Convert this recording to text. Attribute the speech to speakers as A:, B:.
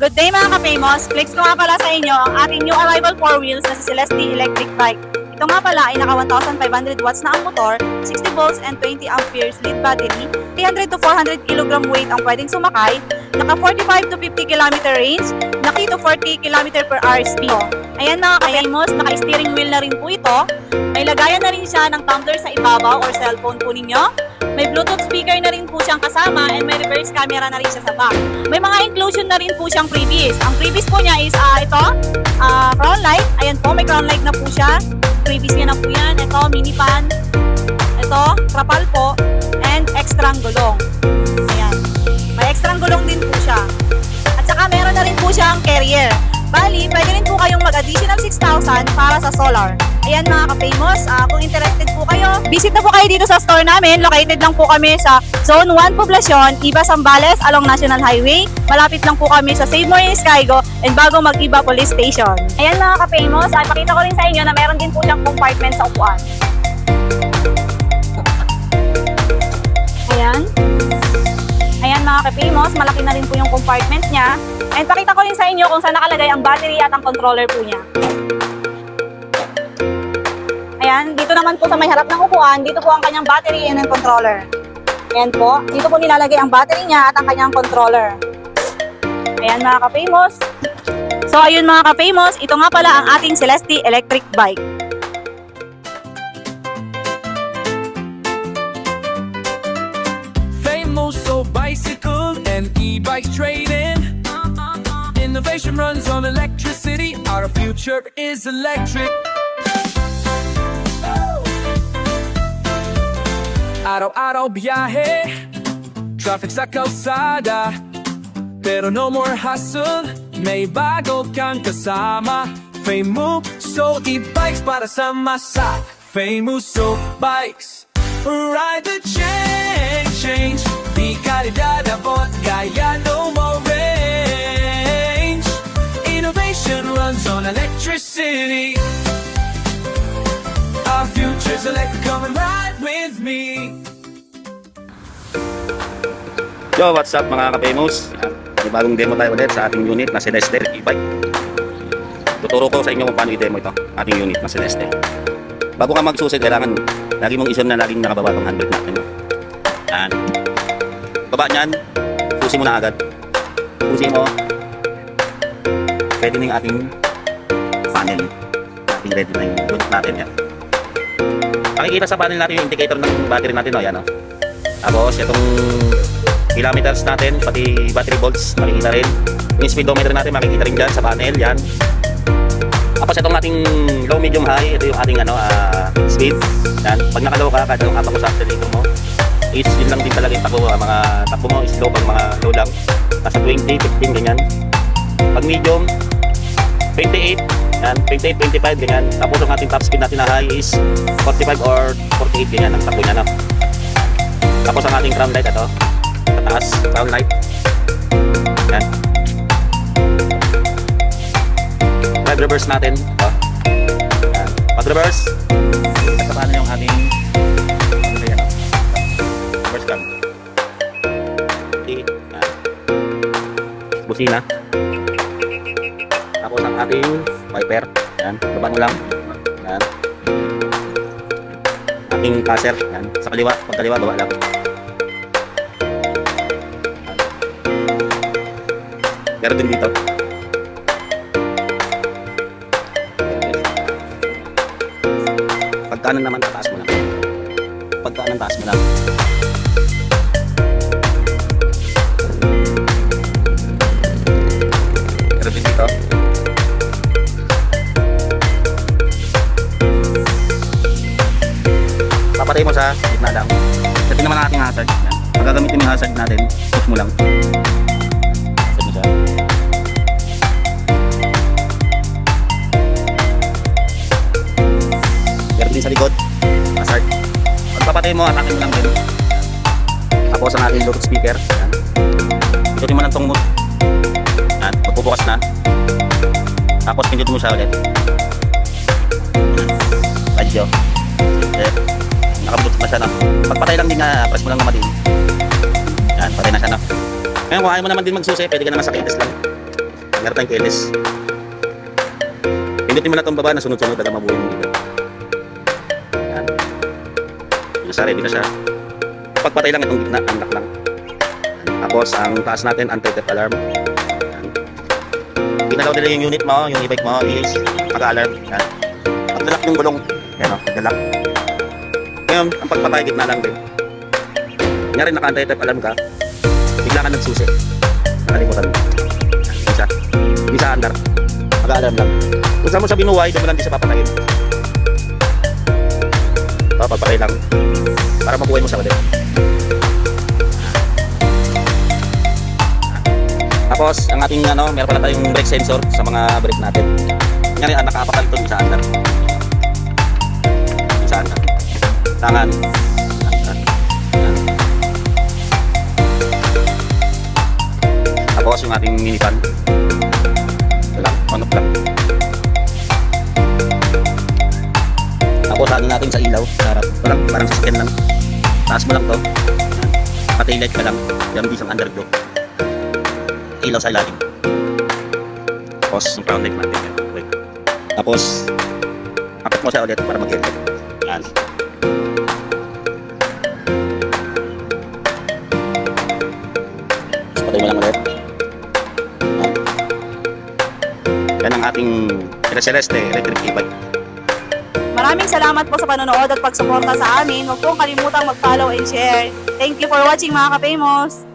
A: Good day mga ka-famous! Flex ko nga pala sa inyo ang ating new arrival 4 wheels na si Celeste Electric Bike. Ito nga pala ay naka 1,500 watts na ang motor, 60 volts and 20 amperes lead battery, 300 to 400 kg weight ang pwedeng sumakay, naka 45 to 50 km range, naka to 40 km per hour speed. Ayan mga ka-famous, naka-steering wheel na rin po ito. May lagayan na rin siya ng tumbler sa ibabaw or cellphone po ninyo. May Bluetooth speaker na rin po siyang kasama and may reverse camera na rin siya sa back. May mga inclusion na rin po siyang freebies. Ang freebies po niya is ah, ito, ah, crown light. Ayan po, may crown light na po siya. Freebies niya na po yan. Ito, mini pan. Ito, trapal po. And extra gulong. Ayan. May extra gulong din po siya. At saka meron na rin po siyang carrier. Bali, pwede rin po kayong mag-additional 6,000 para sa solar. Ayan mga ka-famous, ah, kung interested po kayo, visit na po kayo dito sa store namin. Located lang po kami sa Zone 1 Poblacion, Iba Zambales along National Highway. Malapit lang po kami sa Save More in Skygo and bago mag-Iba Police Station. Ayan mga ka-famous, ay pakita ko rin sa inyo na meron din po siyang compartment sa upuan. Ayan. Ayan mga ka-famous, malaki na rin po yung compartment niya. And pakita ko rin sa inyo kung saan nakalagay ang battery at ang controller po niya. Ayan, dito naman po sa may harap ng upuan, dito po ang kanyang battery and ang controller. Ayan po, dito po nilalagay ang battery niya at ang kanyang controller. Ayan mga ka-famous. So ayun mga ka-famous, ito nga pala ang ating Celeste electric bike.
B: Famoso bicycle and e-bikes trading. Innovation runs on electricity. Our future is electric. Araw-araw biyahe. Traffic sa kalsada. Pero no more hassle May bago kang kasama. Famuso e-bikes para sa masa. Famuso bikes. Ride the change, change. Di kalidad abot Kaya no more range. Innovation runs on electricity. Our future's electric Come and ride with me
C: Yo, what's up mga ka-famous? May bagong demo tayo ulit sa ating unit na Celeste e-bike. Tuturo ko sa inyo kung paano i-demo ito, ating unit na Celeste. Bago ka magsusi, kailangan lagi mong isip na laging nakababa tong handbrake natin. Yan. Baba niyan, susi mo na agad. Susi mo. Pwede na yung ating panel. Ating ready na yung unit natin yan. Makikita sa panel natin yung indicator ng battery natin. No? Yan, no? Tapos, itong kilometers natin, pati battery volts, makikita rin. Yung speedometer natin, makikita rin dyan sa panel, yan. Tapos itong ating low, medium, high, ito yung ating ano, ah, speed. Yan. Pag nakalow ka, yung apak mo sa accelerator mo, is yun lang din talaga yung takbo ah, Mga takbo mo is low, pag mga low lang. Nasa 20, 15, ganyan. Pag medium, 28, yan, 28, 25, ganyan. Tapos ang ating top speed natin na high is 45 or 48, ganyan ang takbo niya na. Tapos ang ating crown light, ito, sa taas, crown light. Yan. Drive reverse natin. Ito. Yan. Pag reverse, sa paano yung ating ano yan? Reverse cam. Busina. Tapos ang ating wiper. Yan. Baba mo lang. Yan. Ating passer. Yan. Sa kaliwa. Pag kaliwa, baba lang. Meron din dito. Pag kanan naman, tataas mo lang. Pag kanan, taas mo lang. Meron din dito. Papatay mo sa gitna lang. Ito naman ang ating hazard. Yan. Pag gagamitin mo yung hazard natin, push mo lang. Hazard mo siya. Din sa likod. Hazard. Pag papatay mo, atake mo lang din. Tapos ang ating Bluetooth speaker. Yan. Ikutin mo lang tong mode. Yan. Magbubukas na. Tapos pindutin mo siya ulit. Radio. Yan. Naka-bluetooth na siya na. Pagpatay lang din nga, press mo lang naman din. Yan, patay na siya na. Ngayon, kung ayaw mo naman din magsusi, pwede ka naman sa kites lang. meron tayong keyless. Pindutin mo na itong baba na sunod-sunod na mabuhay mo dito. Yung sa ready na siya. Pagpatay lang itong gitna, unlock lang. Yan. Tapos ang taas natin, anti-theft alarm. Ginalaw nila yung unit mo, yung e-bike mo, is mag-alarm. Yan. Pag-lock yung gulong, yan o, pag-lock. Ngayon, ang pagpatay gitna lang din. Kunyari naka-anti-theft alarm ka, bigla ka nagsusi. Nakalimutan mo. Isa. Isa under. Mag-alarm lang. Kung saan mo siya binuhay, doon mo lang di siya papatayin. Papapatay lang. Para mabuhay mo sa ulit. Tapos, ang ating ano, meron pala tayong brake sensor sa mga brake natin. Kunyari, ah, nakaapakan ito sa under. Sa under. Tangan. Yan. Tapos, yung ating mini fan. Ito lang, on off lang. Ano natin sa ilaw, sa harap. Parang sa skin lang. Taas mo lang to. Yan. Naka-taillight ka lang. Yan, di siyang underglow ilaw sa ilalim. Tapos, yung crown light natin. Yan. Tapos, akit mo siya ulit para mag-headlight. Yan. Tapos, patay mo lang ulit. Yan ang ating Celeste electric e-bike.
A: Maraming salamat po sa panonood at pagsuporta sa amin. Huwag pong kalimutang mag-follow and share. Thank you for watching mga ka-famous!